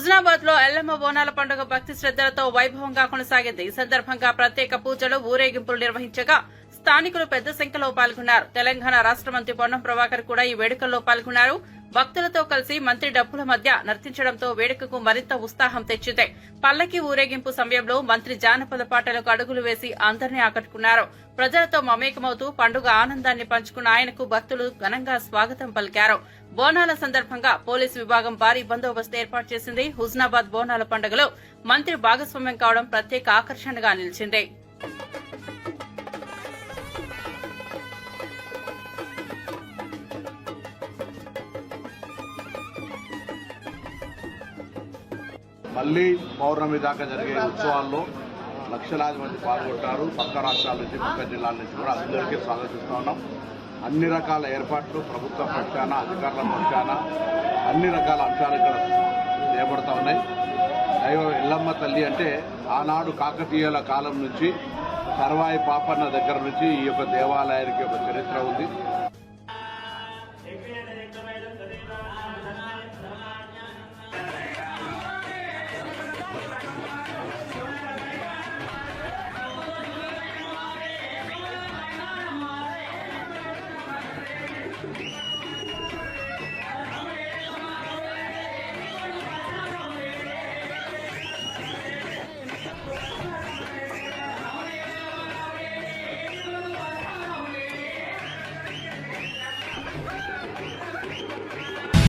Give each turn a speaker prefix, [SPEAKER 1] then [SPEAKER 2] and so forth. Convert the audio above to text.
[SPEAKER 1] హుజనాబాద్లో ఎల్లమ్మ బోనాల పండుగ భక్తి శ్రద్దలతో వైభవంగా కొనసాగింది. ఈ సందర్భంగా ప్రత్యేక పూజలు ఊరేగింపులు నిర్వహించగా స్థానికులు పెద్ద సంఖ్యలో పాల్గొన్నారు. తెలంగాణ రాష్ట మంత్రి పొన్నం ప్రభాకర్ కూడా ఈ వేడుకల్లో పాల్గొన్నారు. భక్తులతో కలిసి మంత్రి డప్పుల మధ్య నర్తించడంతో వేడుకకు మరింత ఉత్సాహం తెచ్చింది. పల్లకి ఊరేగింపు సమయంలో మంత్రి జానపద పాటలకు అడుగులు వేసి అందరినీ ఆకట్టుకున్నారు. ప్రజలతో మమేకమవుతూ పండుగ ఆనందాన్ని పంచుకున్న ఆయనకు భక్తులు ఘనంగా స్వాగతం పలికారు. బోనాల సందర్భంగా పోలీసు విభాగం భారీ బందోబస్తు ఏర్పాటు చేసింది. హుజనాబాద్ బోనాల పండుగలో మంత్రి భాగస్వామ్యం కావడం ప్రత్యేక ఆకర్షణగా నిలిచింది.
[SPEAKER 2] మళ్ళీ పౌర్ణమి దాకా జరిగే ఉత్సవాల్లో లక్షలాది మంది పాల్గొంటారు. పక్క రాష్ట్రాల నుంచి పక్క జిల్లాల నుంచి కూడా అందరికీ స్వాగతిస్తూ ఉన్నాం. అన్ని రకాల ఏర్పాట్లు ప్రభుత్వ పక్షాన అధికారుల పక్షాన అన్ని రకాల అంశాలు ఇక్కడ చేయబడతా ఉన్నాయి. దైవ ఎల్లమ్మ తల్లి అంటే ఆనాడు కాకతీయుల కాలం నుంచి సర్వాయి పాపన్న దగ్గర నుంచి ఈ యొక్క దేవాలయానికి ఒక చరిత్ర ఉంది.